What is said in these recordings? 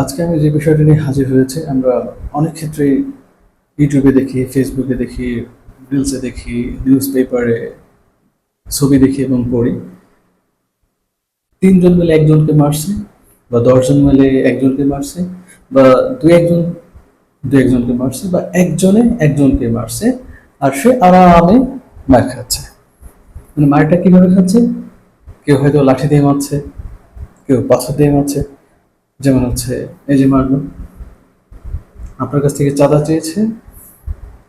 আজকে আমি যে বিষয়টা নিয়ে হাজির হয়েছে, আমরা অনেক ক্ষেত্রে ইউটিউবে দেখি, ফেসবুকে দেখি রিলসে দেখি নিউজ পেপারে ছবি দেখি এবং পড়ি। তিনজন মিলে একজনকে মারছে বা দশজন মিলে একজনকে মারছে বা দু একজন, দু একজনকে মারছে বা একজনে একজনকে মারছে আর সে আরামে মার খাচ্ছে। মানে মারটা কীভাবে খাচ্ছে? কেউ হয়তো লাঠি দিয়ে মারছে, কেউ পাথর দিয়ে মারছে। যেমন হচ্ছে, এই যে মারলো আপনার কাছ থেকে চাঁদা চেয়েছে,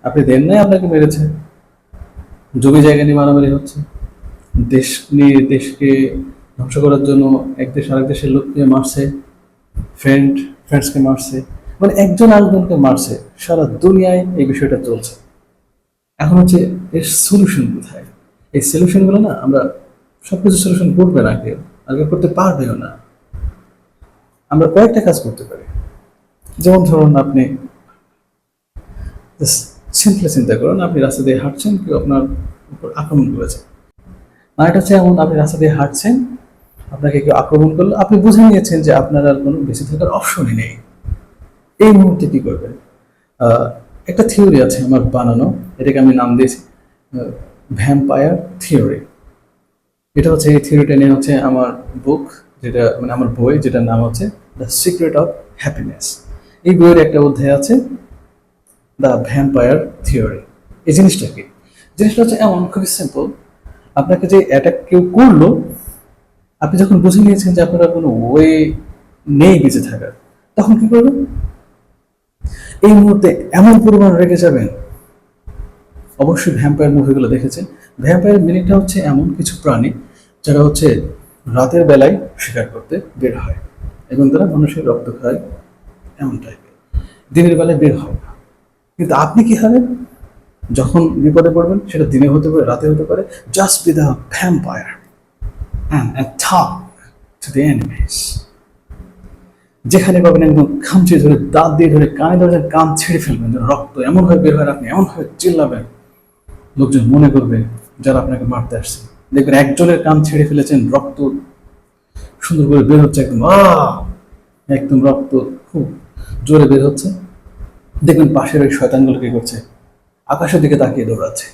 আপনি দেন নাই আপনাকে মেরেছে। জমি জায়গা নিয়ে মারামারি হচ্ছে। দেশ নিয়ে দেশকে ধ্বংস করার জন্য এক দেশ আরেক দেশের লোককে মারছে ফ্রেন্ড ফ্রেন্ডসকে মারছে। মানে একজন আরেকজনকে মারছে। সারা দুনিয়ায় এই বিষয়টা চলছে। এখন হচ্ছে এর সলিউশন কোথায়? এই সলিউশনগুলো না আমরা সবকিছু সলিউশন করবে না কেউ, আর করতে পারবেও না। আমরা কয়েকটা কাজ করতে পারি। যেমন ধরুন আপনি সিম্পলি চিন্তা করুন, আপনি রাস্তা দিয়ে হাঁটছেন কেউ আপনার উপর আক্রমণ করেছে। এটা হচ্ছে এমন, আপনি রাস্তা দিয়ে হাঁটছেন, আপনাকে কেউ আক্রমণ করল, আপনি বুঝে নিয়েছেন যে আপনার আর কোনো বেঁচে থাকার অপশনই নেই। এই মুহূর্তে কি করবেন? একটা থিওরি আছে আমার বানানো, এটাকে আমি নাম দিয়েছি ভ্যাম্পায়ার থিওরি এটা হচ্ছে, এই থিওরিটা নিয়ে হচ্ছে আমার বুক যেটা মানে আমার বই, যেটার নাম হচ্ছে দ্য সিক্রেট অফ হ্যাপিনেস এই বইয়ের একটা অধ্যায় আছে দ্য ভ্যাম্পায়ার থিওরি এই জিনিসটা কি জিনিসটা হচ্ছে এমন, খুবই সিম্পল আপনাকে যে অ্যাটাক কেউ করল, আপনি যখন বুঝে নিয়েছেন যে আপনার কোনো ওয়ে নেই বেঁচে থাকার, তখন কি করবেন? এই মুহূর্তে এমন পরিমাণ রেগে যাবেন। অবশ্যই ভ্যাম্পায়ার মুভিগুলো দেখেছেন। ভ্যাম্পায়ার মিনিংটা হচ্ছে এমন কিছু প্রাণী, যারা হচ্ছে রাতের বেলায় শিকার করতে বের হয়। এবং তারা মানুষের রক্ত খায় এমন টাইপের দিনের বেলায় বের হয় না। কিন্তু আপনি কি হবেন যখন বিপদে পড়বেন, সেটা দিনে হতে পারে, রাতে হতে পারে। জাস্ট বি দ্য ভ্যাম্পায়ার যেখানে পাবেন একদম খামচে ধরে, দাঁত দিয়ে ধরে, কানে ধরে, কান ছেড়ে ফেলবেন। রক্ত এমনভাবে বের হয়, আপনি এমনভাবে চিল্লাবেন। লোকজন মনে করবে যারা আপনাকে মারতে আসছে। দেখবেন একজনের কান ছেড়ে ফেলেছেন, রক্ত সুন্দর করে বের হচ্ছে, একদম, আহ! একদম রক্ত খুব জোরে বের হচ্ছে। দেখবেন পাশের ওই শয়তানগুলো কি করছে? আকাশের দিকে তাকিয়ে দৌড়াচ্ছে।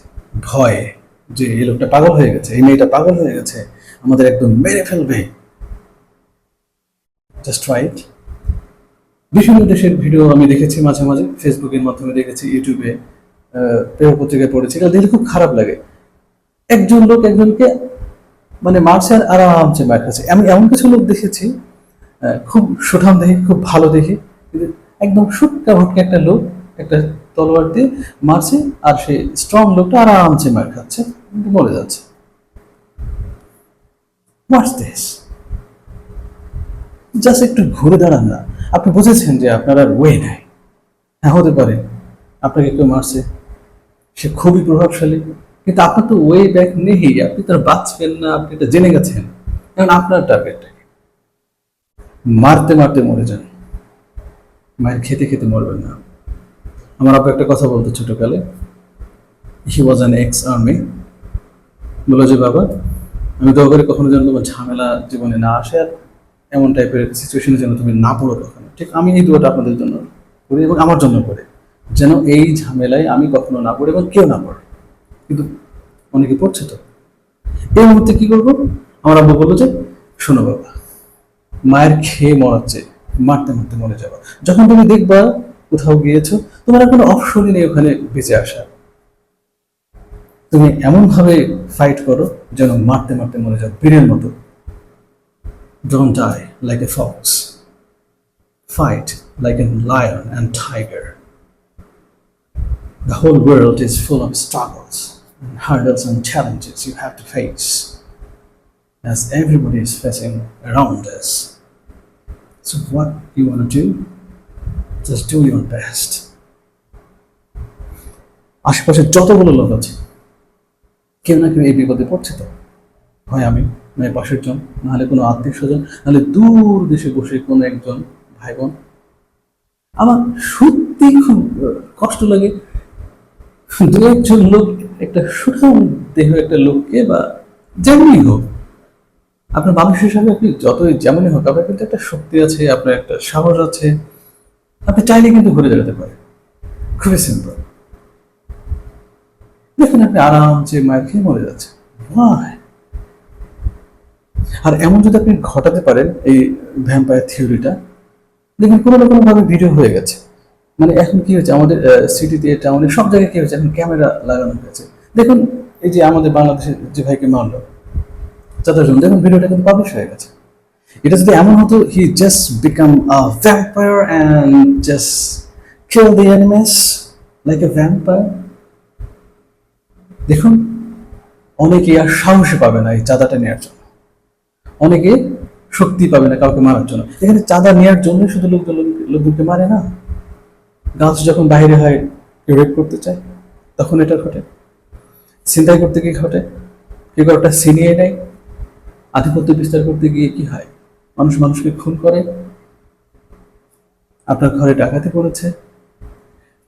ভয়ে যে এই লোকটা পাগল হয়ে গেছে, এই মেয়েটা পাগল হয়ে গেছে, আমাদের একদম মেরে ফেলবে। জাস্ট রাইট বিভিন্ন দেশের ভিডিও আমি দেখেছি মাঝে মাঝে ফেসবুকের মাধ্যমে দেখেছি ইউটিউবে পেপার পত্রিকায় পড়েছি। এটা দেখলে খুব খারাপ লাগে। একজন লোক একজনকে মানে মারছে আর আরামসে মার খাচ্ছে। আমি এমন কিছু লোক দেখেছি খুব সুঠাম দেখে, খুব ভালো দেখে। একদম সুটকা ভটকা একটা লোক একটা তলোয়ার দিয়ে মারছে আর সে স্ট্রং লোকটা আরামসে মার খাচ্ছে মরে যাচ্ছে। জাস্ট একটু ঘুরে দাঁড়ান না। আপনি বুঝেছেন যে আপনার আর ওয়ে নাই। হ্যাঁ হতে পারে। আপনাকে কেউ মারছে। সে খুবই প্রভাবশালী। কিন্তু আপনার তো ওয়ে ব্যাক নেই। আপনি তার বাঁচবেন না। আপনি এটা জেনে গেছেন। এখন আপনার টার্গেটটা মারতে মারতে মরে যান। মায়ের খেতে খেতে মরবেন না। আমার আপু একটা কথা বলতো ছোটকালে। He was an ex army বলো যে বাবা, আমি দোয়া করে কখনো যেন তোমার ঝামেলা জীবনে না আসে আর এমন টাইপের সিচুয়েশনে যেন তুমি না পড়ো কখনো। ঠিক আমি এই দোয়াটা আপনাদের জন্য করি এবং আমার জন্য করে। যেন এই ঝামেলায় আমি কখনো না পড়ি এবং কেউ না পড়ে। কিন্তু অনেকে পড়ছে তো। এই মুহূর্তে কি করব? আমার আব্বু বলল যে, শোনো বাবা মায়ের খেয়ে মরাচ্ছে মারতে মারতে মরে যাবা যখন তুমি দেখবা কোথাও গিয়েছো তোমার কোনো অপশনই নেই ওখানে বেঁচে আসা তুমি এমন ভাবে ফাইট করো যেন মারতে মারতে মরে যাও বীরের মতো die like a fox. Fight like a lion and tiger. The whole world is full of struggles and hurdles and challenges you have to face as everybody is facing around us. So, what you want to do? Just do your best. আশেপাশে যতগুলো লোক আছে কেউ না কেউ এই বিপদে পড়ছে তো হয় আমি নয় পাশের জন নাহলে কোনো আত্মীয় স্বজন নাহলে দূর দেশে বসে কোনো একজন ভাই বোন আমার সত্যি খুব কষ্ট লাগে দু একজন লোক একটা সুঠাম দেহ একটা লোককে বা যেমনই হোক আপনার মানুষ হিসাবে আপনি যতই যেমনই হোক, আপনার কিন্তু একটা শক্তি আছে, আপনার একটা সাহস আছে। আপনি চাইলে কিন্তু ঘুরে দাঁড়াতে পারেন। খুবই সিম্পল দেখুন আপনি আরামসে মায়ের খেয়ে মরে যাচ্ছে আর এমন যদি আপনি ঘটাতে পারেন এই ভ্যাম্পায়ার থিওরিটা দেখুন কোনো না কোনো ভাবে ভিডিও হয়ে গেছে। মানে এখন কি হয়েছে? আমাদের সিটিতে টাউনে সব জায়গায় কি হয়েছে? এখন ক্যামেরা লাগানো হয়েছে। দেখুন, এই যে আমাদের বাংলাদেশের যে ভাইকে মারলো চারজন দেখুন ভিডিওটা কিন্তু পাবলিশ হয়ে গেছে। এটা যদি এমন হতো he just become a vampire and just kill the enemies like a vampire দেখুন অনেকে আর সাহসে পাবে না এই চাঁদাটা নেওয়ার জন্য। অনেকে শক্তি পাবে না কাউকে মারার জন্য। এখানে চাঁদা নেওয়ার জন্য শুধু লোকজন লোকজনকে মারে না। গাছ যখন বাইরে হয়, কেউ রেপ করতে চায়, তখন এটা ঘটে। চিন্তাই করতে গিয়ে ঘটে। কেউ একটা সিনিয়ে নেয়। আধিপত্য বিস্তার করতে গিয়ে কি হয়? মানুষ মানুষকে খুন করে? আপনার ঘরে ডাকাতি পড়েছে?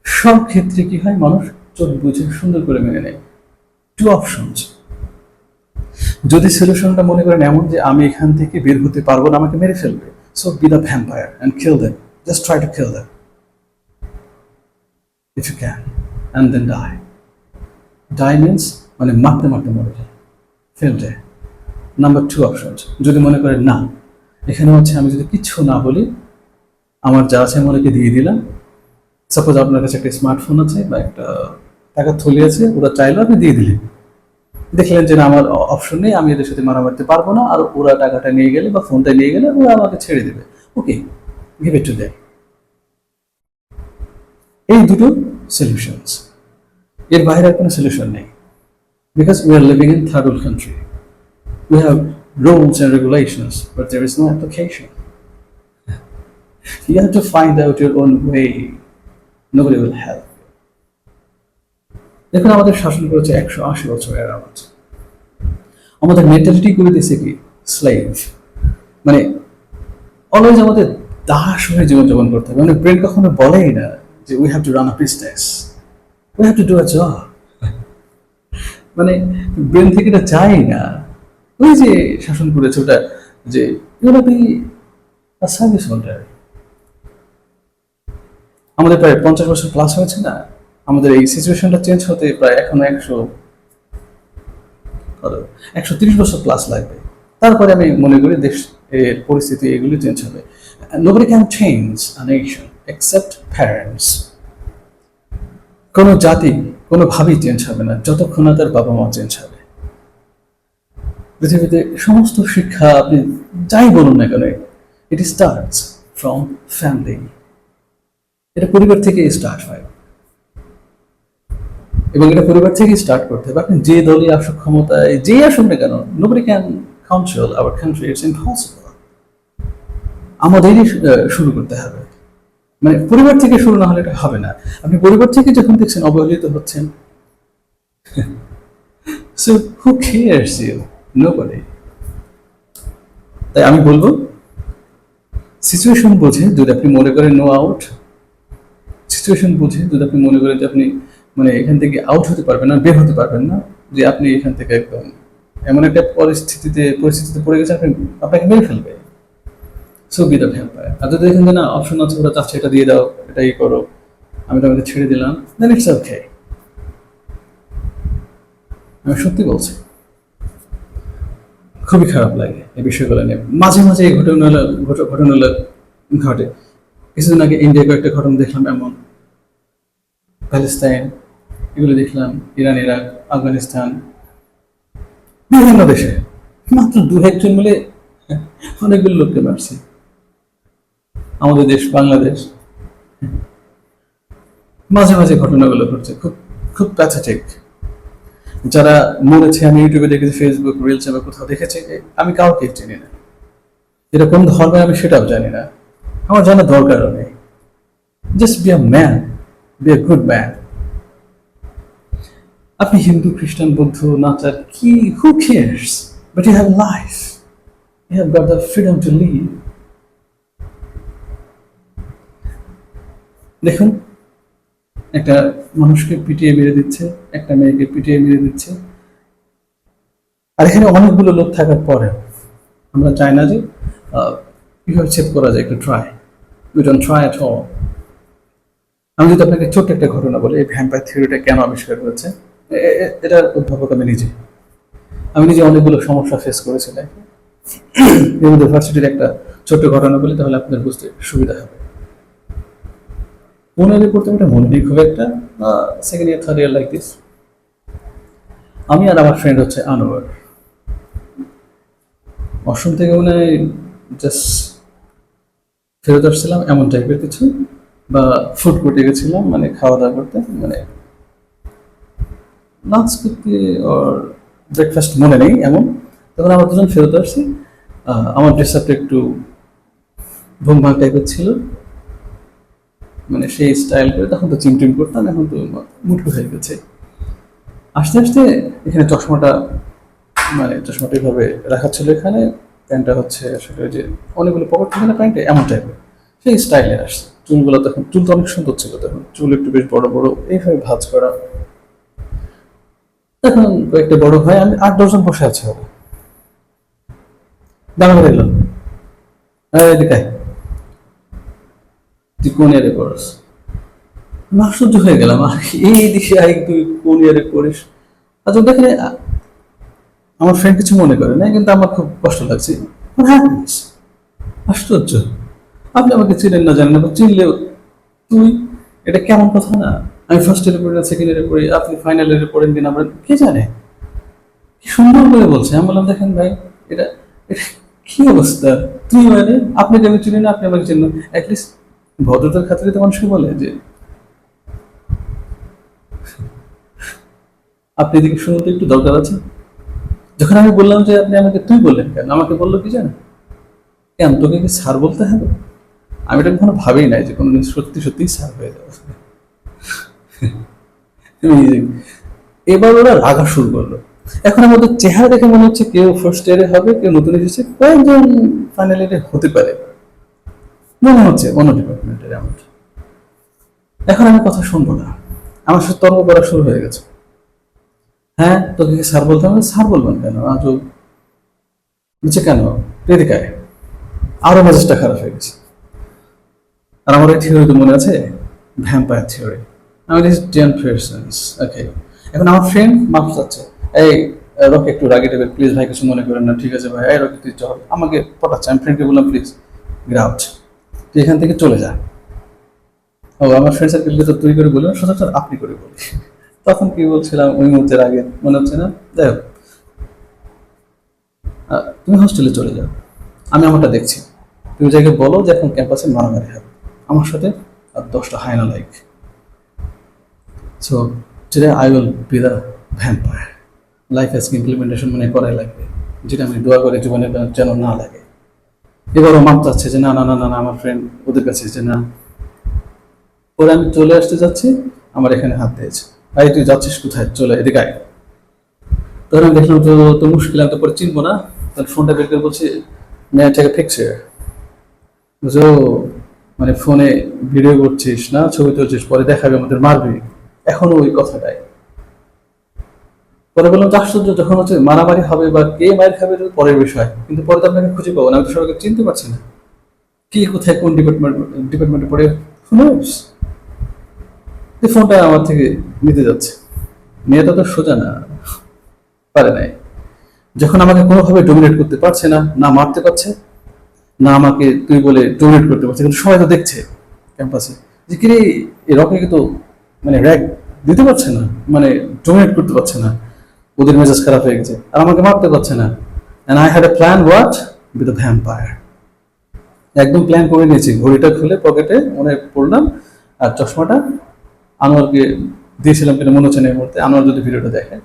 সব ক্ষেত্রে কি হয় মানুষ? চোখ বুঝে সুন্দর করে মেনে নেয়। টু অপশনস যদি সলিউশনটা মনে করেন এমন যে আমি এখান থেকে বের হতে পারব না, আমাকে মেরে ফেলবে। So be the vampire and kill them just try to kill them if you can and then die die means মানে মারতে মারতে মরে যায়। ফেল যায় নাম্বার টু অপশন যদি মনে করেন না এখানে হচ্ছে আমি যদি কিচ্ছু না বলি, আমার যা আছে আমি দিয়ে দিলাম। সাপোজ আপনার কাছে একটা স্মার্টফোন আছে বা একটা টাকা থলি আছে, ওরা চাইলো আপনি দিয়ে দিলেন। দেখলেন যে না, আমার অপশন নেই, আমি এদের সাথে মারামারতে পারব না, আর ওরা টাকাটা নিয়ে গেলে বা ফোনটা নিয়ে গেলে ওরা আমাকে ছেড়ে দেবে। ওকে গিভ ইট টু দেয় এই দুটো সলিউশনস এর বাইরে আর কোনো সলিউশন নেই। Because we are living in third world country we have rules and regulations, but there is no application. you have to find out your own way. Nobody will help. দেখুন আমাদের শাসন করেছে একশো আশি বছর অ্যারাউন্ড আমাদের mentality করে দিয়েছে কি? স্লেভ মানে অলওয়েজ আমাদের দাস হয়ে জীবনযাপন করতে হবে। মানে ব্রেন কখনো বলেই না যে we have to run a business we have to do a job মানে ব্রেন থেকে এটা চাই না। ওই যে শাসন করেছে ওটা, যে আমাদের প্রায় পঞ্চাশ বছর প্লাস হয়েছে না? আমাদের এই সিচুয়েশনটা চেঞ্জ হতে প্রায় এখনও একশো একশো তিরিশ বছর প্লাস লাগবে। তারপরে আমি মনে করি দেশ এর পরিস্থিতি এগুলি চেঞ্জ হবে। Nobody can change a nation except parents কোনো জাতি কোনোভাবেই চেঞ্জ হবে না। যতক্ষণ না তার বাবা মা চেঞ্জ হবে। পৃথিবীতে সমস্ত শিক্ষা আপনি যাই বলুন না কেন ইট স্টার্টস ফ্রম ফ্যামিলি এটা পরিবার থেকে স্টার্ট হয়। এবং এটা পরিবার থেকে স্টার্ট করতে হবে। আপনি যে দলই আসুক ক্ষমতায় যে আসুক না কেন nobody can counsel our country it's impossible আমাদেরই শুরু করতে হবে। মানে পরিবার থেকে শুরু না হলে এটা হবে না। আপনি পরিবার থেকে যখন দেখছেন অবহেলিত হচ্ছেন so who cares you nobody তাই আমি বলব সিচুয়েশন বুঝে যদি আপনি মনে করেন নো আউট সিচুয়েশন বুঝে যদি আপনি মনে করেন যে আপনি মানে এখান থেকে আউট হতে পারবেন না, বের হতে পারবেন না, যে আপনি এখান থেকে একদম এমন একটা পরিস্থিতিতে পরিস্থিতিতে পড়ে গেছে আপনি, আপনাকে মেরে ফেলবে। সো বি দ্য আর যদি দেখেন যে না অপশন আছে, ওরা চাচ্ছে এটা দিয়ে দাও, এটা ই করো, আমি তোমাকে ছেড়ে দিলাম দেন ইটস ওকে আমি সত্যি বলছি। খুবই খারাপ লাগে এই বিষয়গুলো নিয়ে। মাঝে মাঝে এই ঘটনা ঘটনাগুলো ঘটে। কিছুদিন আগে ইন্ডিয়া কয়েকটা ঘটনা দেখলাম এমন। প্যালেস্তাইন এগুলো দেখলাম ইরান ইরাক আফগানিস্তান বিভিন্ন দেশে। মাত্র দু একজন মিলে অনেকগুলো লোককে মারছে। আমাদের দেশ বাংলাদেশ। মাঝে মাঝে ঘটনাগুলো ঘটছে। খুব খুব প্যাথেটিক যারা মরেছে, আমি ইউটিউবে দেখেছি ফেসবুক রিলসে বা কোথাও দেখেছি আমি কাউকে চিনি না। এটা কোন ধর্মে আমি সেটাও জানি না। আমার জানার দরকারও নেই। Just be a man be a good man আপনি হিন্দু, খ্রিস্টান, বৌদ্ধ, নাচার কি who cares but you have life you have got the freedom to live দেখুন একটা মানুষকে পিটিয়ে মেরে দিচ্ছে, একটা মেয়েকে পিটিয়ে মেরে দিচ্ছে। আর এখানে অনেকগুলো লোক থাকার পরে আমরা চাই না যে কীভাবে করা যায় একটু try. We don't try at all আমি যদি আপনাকে ছোট্ট একটা ঘটনা বলি, এই ভ্যাম্পায়ার থিওরিটা কেন আবিষ্কার করেছে এটার উদ্ভাবক আমি নিজে। আমি নিজে অনেকগুলো সমস্যা ফেস করেছি লাইফে ইউনিভার্সিটির একটা ছোট্ট ঘটনা বলি, তাহলে আপনার বুঝতে সুবিধা হবে। পুনেরে পড়তে এটা মনে নেই, খুব একটা second year third year like this আমি আর আমার ফ্রেন্ড হচ্ছে আনোয়ার। অসম থেকে মনে হয় জাস্ট ফেরত আসছিলাম, এমন টাইপের কিছু, বা ফুড কোর্টে গেছিলাম মানে খাওয়া দাওয়া করতে মানে লাঞ্চ করতে ওর ব্রেকফাস্ট মনে নেই এমন। তখন আমরা দুজন ফেরত আসছি। আমার ড্রেস আপটা একটু ভুম ভাঙ টাইপের ছিল। মানে সেই স্টাইল করে তখন তো চিমটিম করতাম, এখন তো মুটকু হয়ে গেছে। আস্তে আস্তে এখানে চশমাটা মানে চশমাটা এইভাবে রাখা ছিল এখানে, প্যান্টটা হচ্ছে আসলে যে অনেকগুলো পকেট থাকে না প্যান্টে, এমন টাইপের সেই স্টাইলে আসছে। চুলগুলো তখন চুল তো অনেক সুন্দর ছিল তখন। চুল একটু বেশ বড় বড়, এইভাবে ভাঁজ করা। তখন কয়েকটা বড় ভাই, আমি আট দশজন বসে আছে। দাঁড়া এলো। এদিকে কোন ইয়ারে পড়াস আমি আশ্চর্য হয়ে গেলাম এই দিকে আই তুই কোন ইয়ারে পড়িস আচ্ছা দেখেন আমার ফ্রেন্ড কিছু মনে করে না কিন্তু আমার খুব কষ্ট লাগছে। happens? আশ্চর্য। আপনি আমাকে চিনেন না, জানেন না চিনলেও তুই, এটা কেমন কথা না? আমি ফার্স্ট ইয়ারে পড়ি না সেকেন্ড ইয়ারে পড়ি, আপনি ফাইনাল ইয়ারে পড়েন কিনা, আমরা কে জানে? কি সুন্দর করে বলছে। আমি বললাম, দেখেন ভাই, এটা এটা কি অবস্থা? তুই মানে আপনাকে আমি চিনি না, আপনি আমাকে চিনেন অ্যাটলিস্ট ভদ্রতার খাতিরে তো মানুষকে বলে যে, আপনি এদিকে শুনতে একটু দরকার আছে। যখন আমি বললাম যে, আপনি আমাকে, তুই বললেন কেন? আমাকে বলল কি জানেন কেন তোকে কি স্যার বলতে হবে? আমি এটা কখনো ভাবেই নাই যে কোনোদিন সত্যি সত্যি স্যার হয়ে যাবে। এবার ওরা রাগা শুরু করল। এখন আমাদের চেহারা দেখে মনে হচ্ছে কেউ ফার্স্ট ইয়ারে হবে, কেউ নতুন এসেছে, কয়েকজন ফাইনাল ইয়ারে হতে পারে। মনে হচ্ছে অন্য ডিপার্টমেন্টের এমন এখন আমি কথা শুনব না। আমার সাথে তর্ক করা শুরু হয়ে গেছে। হ্যাঁ তোকে কি স্যার বলতে হবে? স্যার বলবেন কেন? আজ নিচে কেন? কৃতিকায় আরও মেজাজটা খারাপ হয়ে গেছে। আর আমার এই থিওরি তো মনে আছে? ভ্যাম্পায়ার থিওরি আমি টেন পার্সেন্স ওকে এখন আমার ফ্রেন্ড মাপ চাচ্ছে এই রকি একটু রাগে দেবে প্লিজ ভাই, কিছু মনে করেন না, ঠিক আছে ভাই? এই রকি, তুই চল। আমাকে পটাচ্ছে, আমি ফ্রেন্ডকে বললাম প্লিজ গ্রাউট তুই এখান থেকে চলে যা। ও, আমার ফ্রেন্ড সার্কেলকে তো তুই করে বললাম সচরাচর আপনি করে বলি। তখন কি বলছিলাম, ওই মুহূর্তের আগে, মনে হচ্ছে না? যাই হোক। তুমি হোস্টেলে চলে যাও। আমি আমারটা দেখছি। তুমি যাকে বলো যে এখন ক্যাম্পাসে মারামারি হবে। আমার সাথে আর দশটা হায়না লাইক সো যেটা I will be the vampire life আজকে ইমপ্লিমেন্টেশন মানে করাই লাগবে। যেটা আমি দোয়া করে জীবনে যেন না লাগে। এবারও মাপ চাচ্ছে যে না না না না আমার ফ্রেন্ড ওদের কাছে যে না। পরে আমি চলে আসতে যাচ্ছি, আমার এখানে হাত দিয়েছে। ভাই, তুই যাচ্ছিস কোথায়? চলে, এদিকে আয়। তখন আমি দেখলাম তো তো মুশকিল, আমি তো পরে চিনবো না। তাহলে ফোনটা বের করে বলছি মে আই টেক বুঝো মানে ফোনে ভিডিও করছিস না, ছবি তুলছিস, পরে দেখাবে আমাদের, মারবি। এখনও ওই কথাটাই। পরে বললাম যে আশ্চর্য, যখন হচ্ছে মারামারি হবে বা কে মায়ের খাবে পরের বিষয়। কিন্তু পরে তো আপনাকে খুঁজে পাবো না, আমি তো সবাইকে চিনতে পারছি না। কে কোথায় কোন ডিপার্টমেন্ট ডিপার্টমেন্টে পড়ে শুনোস এই ফোনটা আমার থেকে নিতে যাচ্ছে। মেয়েটা তো সোজা না, পারে নাই। যখন আমাকে কোনোভাবে ডোমিনেট করতে পারছে না না মারতে পারছে, না আমাকে তুই বলে ডোমিনেট করতে পারছে, কিন্তু সবাই তো দেখছে ক্যাম্পাসে যে কিরে, এই রকেকে তো মানে র্যাক দিতে পারছে না মানে ডোমিনেট করতে পারছে না। ওদের মেজাজ খারাপ হয়ে গেছে। আর আমাকে মারতে পারছে না। And I had a plan with the vampire একদম প্ল্যান করে নিয়েছি। ঘড়িটা খুলে পকেটে মনে পড়লাম আর চশমাটা আনোয়ারকে দিয়েছিলাম কিনা মনে হচ্ছে না এই মুহূর্তে। আনোয়ার যদি ভিডিওটা দেখে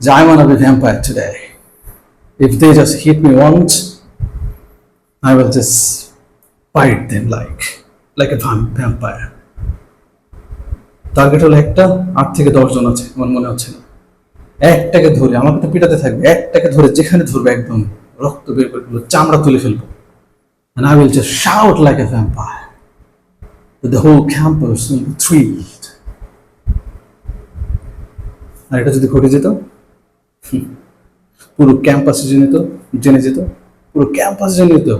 যে to be vampire today. If they just hit me once, I will just bite them like like a vam- vampire. Target হলো একটা আট থেকে দশজন আছে আমার মনে হচ্ছে না। একটাকে ধরে, আমাকে তো পিটাতে থাকবে, একটাকে ধরে যেখানে ধরবে একদম রক্ত বের করে ফেলব চামড়া তুলে ফেলব। And I will just shout like a vampire. That the whole campus will be thrilled. আর এটা যদি ঘটে যেত পুরো ক্যাম্পাসে জেনে তো জেনে যেত, পুরো ক্যাম্পাস জেনে যেত,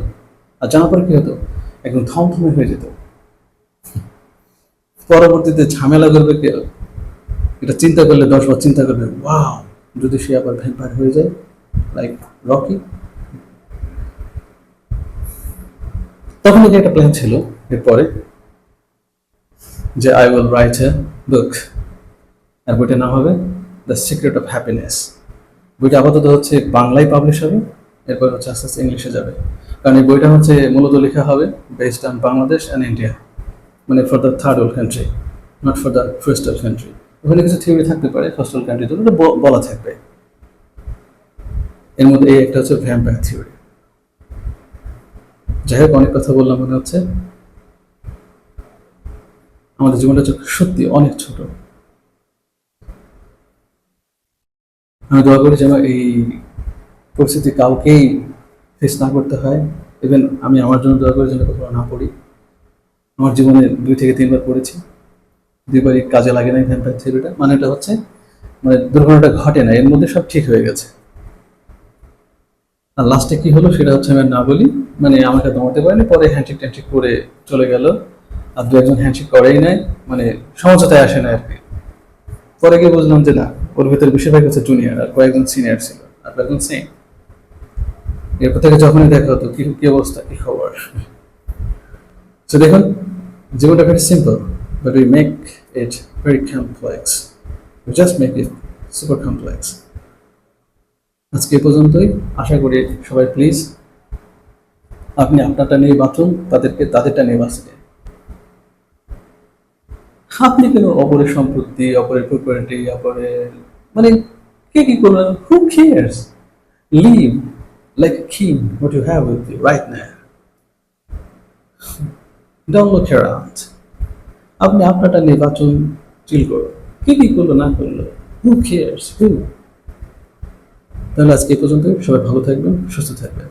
আর জানার পরে কি হতো? একদম থমথমে হয়ে যেত। পরবর্তীতে ঝামেলা করবে কে? এটা চিন্তা করলে দশ বার চিন্তা করবে ওয়াও যদি সে আবার ভ্যাম্পায়ার হয়ে যায় লাইক রকি তখন থেকে একটা প্ল্যান ছিল এরপরে, যে I will write a book আর বইটার নাম হবে দ্য সিক্রেট অফ হ্যাপিনেস বইটা আপাতত হচ্ছে বাংলায় পাবলিশ হবে, এরপর হচ্ছে আস্তে আস্তে ইংলিশে যাবে। কারণ এই বইটা হচ্ছে মূলত লেখা হবে based on Bangladesh and India মানে for the third world country not for the first world country ওখানে কিছু থিওরি থাকতে পারে ফার্স্ট ওয়ার্ল্ড কান্ট্রি তো বলা থাকবে। এর মধ্যে এই একটা হচ্ছে ভ্যাম্পায়ার থিওরি যাই হোক, অনেক কথা বললাম মনে হচ্ছে। আমাদের জীবনটা সত্যি অনেক ছোট। আমি দোয়া করি যেন এই পরিস্থিতি কাউকেই ফেস না করতে হয়। ইভেন আমি আমার জন্য দোয়া করি যেন কখনো না পড়ি। আমার জীবনে দুই থেকে তিনবার পড়েছি। দুইবারই কাজে লাগে না ভ্যাম্পায়ার থিওরিটা। মানে এটা হচ্ছে মানে দুর্ঘটনাটা ঘটে না, এর মধ্যে সব ঠিক হয়ে গেছে। আর লাস্টে কি হলো সেটা হচ্ছে আমি না বলি। মানে আমাকে দমাতে পারেনি, পরে হ্যান্ডশেক ট্যান্ডশেক করে চলে গেল। আর দু একজন হ্যান্ডশেক করেই নাই মানে সমঝোতায় আসে না আর কি। পরে গিয়ে বুঝলাম যে না, ওর ভিতরে বেশিরভাগ হচ্ছে জুনিয়র আর কয়েকজন সিনিয়র ছিল, আর কয়েকজন সেম এরপর থেকে যখনই দেখা হতো, কি কি অবস্থা, কি খবর? তো দেখুন, জীবনটা very simple but we make it very complex we just make it super complex আজকে পর্যন্তই। আশা করি সবাই প্লিজ আপনি আপনারটা নিয়ে বাঁচুন, তাদেরকে তাদেরটা নিয়ে বাঁচতে। আপনি কেন অপরের সম্পত্তি, অপরের প্রপার্টি অপরের মানে কে কি করলেন who cares live like king what you have with you right now don't look around আপনি আপনারটা নির্বাচন বাঁচুন চিল করুন। কি কি করল, না করল? হু হু তাহলে আজকে এই পর্যন্ত সবাই ভালো থাকবেন, সুস্থ থাকবেন।